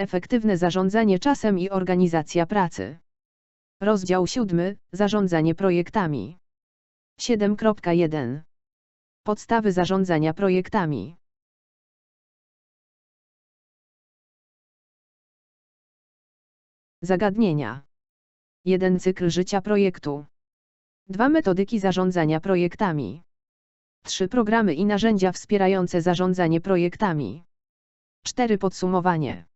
Efektywne zarządzanie czasem i organizacja pracy. Rozdział 7. Zarządzanie projektami. 7.1. Podstawy zarządzania projektami. Zagadnienia. 1. Cykl życia projektu. 2. Metodyki zarządzania projektami. 3. Programy i narzędzia wspierające zarządzanie projektami. 4. Podsumowanie.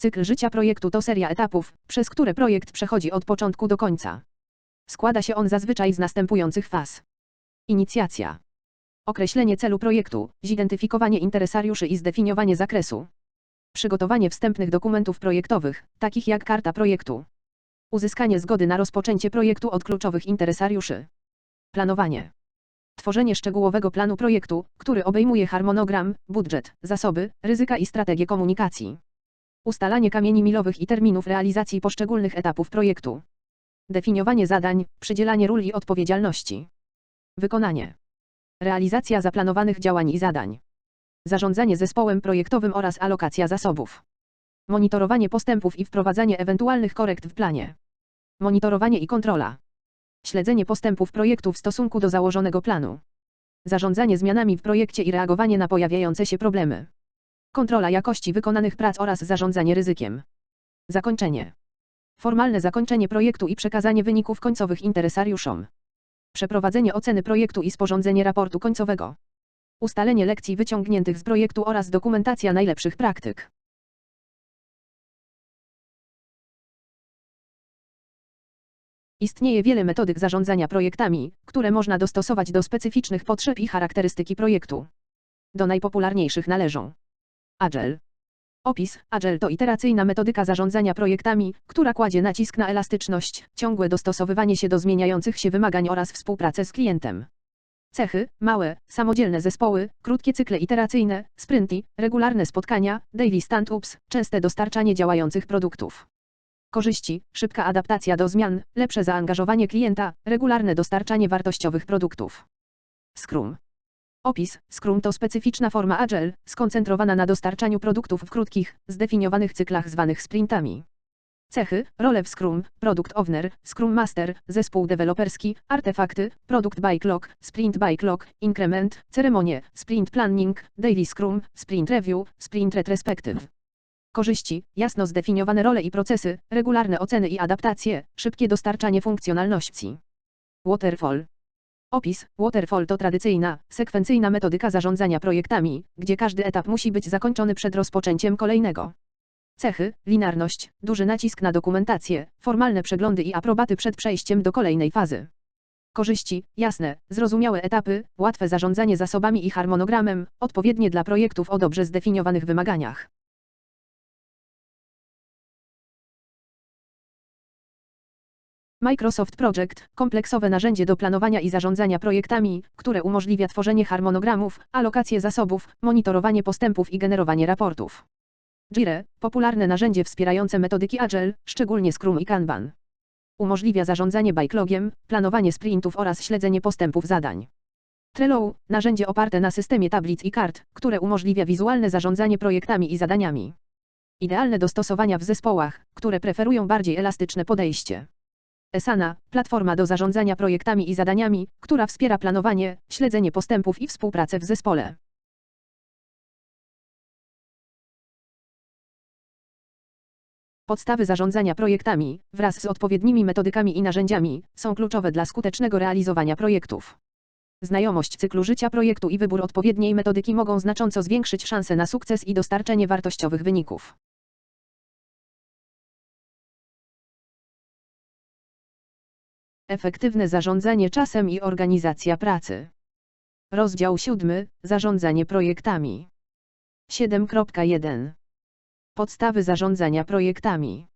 Cykl życia projektu to seria etapów, przez które projekt przechodzi od początku do końca. Składa się on zazwyczaj z następujących faz. Inicjacja. Określenie celu projektu, zidentyfikowanie interesariuszy i zdefiniowanie zakresu. Przygotowanie wstępnych dokumentów projektowych, takich jak karta projektu. Uzyskanie zgody na rozpoczęcie projektu od kluczowych interesariuszy. Planowanie. Tworzenie szczegółowego planu projektu, który obejmuje harmonogram, budżet, zasoby, ryzyka i strategię komunikacji. Ustalanie kamieni milowych i terminów realizacji poszczególnych etapów projektu. Definiowanie zadań, przydzielanie ról i odpowiedzialności. Wykonanie. Realizacja zaplanowanych działań i zadań. Zarządzanie zespołem projektowym oraz alokacja zasobów. Monitorowanie postępów i wprowadzanie ewentualnych korekt w planie. Monitorowanie i kontrola. Śledzenie postępów projektu w stosunku do założonego planu. Zarządzanie zmianami w projekcie i reagowanie na pojawiające się problemy. Kontrola jakości wykonanych prac oraz zarządzanie ryzykiem. Zakończenie. Formalne zakończenie projektu i przekazanie wyników końcowych interesariuszom. Przeprowadzenie oceny projektu i sporządzenie raportu końcowego. Ustalenie lekcji wyciągniętych z projektu oraz dokumentacja najlepszych praktyk. Istnieje wiele metodyk zarządzania projektami, które można dostosować do specyficznych potrzeb i charakterystyki projektu. Do najpopularniejszych należą Agile. Opis Agile to iteracyjna metodyka zarządzania projektami, która kładzie nacisk na elastyczność, ciągłe dostosowywanie się do zmieniających się wymagań oraz współpracę z klientem. Cechy, małe, samodzielne zespoły, krótkie cykle iteracyjne, sprinty, regularne spotkania, daily stand-ups, częste dostarczanie działających produktów. Korzyści, szybka adaptacja do zmian, lepsze zaangażowanie klienta, regularne dostarczanie wartościowych produktów. Scrum. Opis Scrum to specyficzna forma Agile, skoncentrowana na dostarczaniu produktów w krótkich, zdefiniowanych cyklach zwanych sprintami. Cechy, role w Scrum, Product Owner, Scrum Master, zespół deweloperski, artefakty, Product Backlog, Sprint Backlog, Increment, ceremonie, Sprint Planning, Daily Scrum, Sprint Review, Sprint Retrospective. Korzyści, jasno zdefiniowane role i procesy, regularne oceny i adaptacje, szybkie dostarczanie funkcjonalności. Waterfall. Opis Waterfall to tradycyjna, sekwencyjna metodyka zarządzania projektami, gdzie każdy etap musi być zakończony przed rozpoczęciem kolejnego. Cechy, linarność, duży nacisk na dokumentację, formalne przeglądy i aprobaty przed przejściem do kolejnej fazy. Korzyści, jasne, zrozumiałe etapy, łatwe zarządzanie zasobami i harmonogramem, odpowiednie dla projektów o dobrze zdefiniowanych wymaganiach. Microsoft Project, kompleksowe narzędzie do planowania i zarządzania projektami, które umożliwia tworzenie harmonogramów, alokację zasobów, monitorowanie postępów i generowanie raportów. Jira, popularne narzędzie wspierające metodyki Agile, szczególnie Scrum i Kanban. Umożliwia zarządzanie backlogiem, planowanie sprintów oraz śledzenie postępów zadań. Trello, narzędzie oparte na systemie tablic i kart, które umożliwia wizualne zarządzanie projektami i zadaniami. Idealne do stosowania w zespołach, które preferują bardziej elastyczne podejście. Esana, platforma do zarządzania projektami i zadaniami, która wspiera planowanie, śledzenie postępów i współpracę w zespole. Podstawy zarządzania projektami, wraz z odpowiednimi metodykami i narzędziami, są kluczowe dla skutecznego realizowania projektów. Znajomość cyklu życia projektu i wybór odpowiedniej metodyki mogą znacząco zwiększyć szanse na sukces i dostarczenie wartościowych wyników. Efektywne zarządzanie czasem i organizacja pracy. Rozdział 7. Zarządzanie projektami. 7.1. Podstawy zarządzania projektami.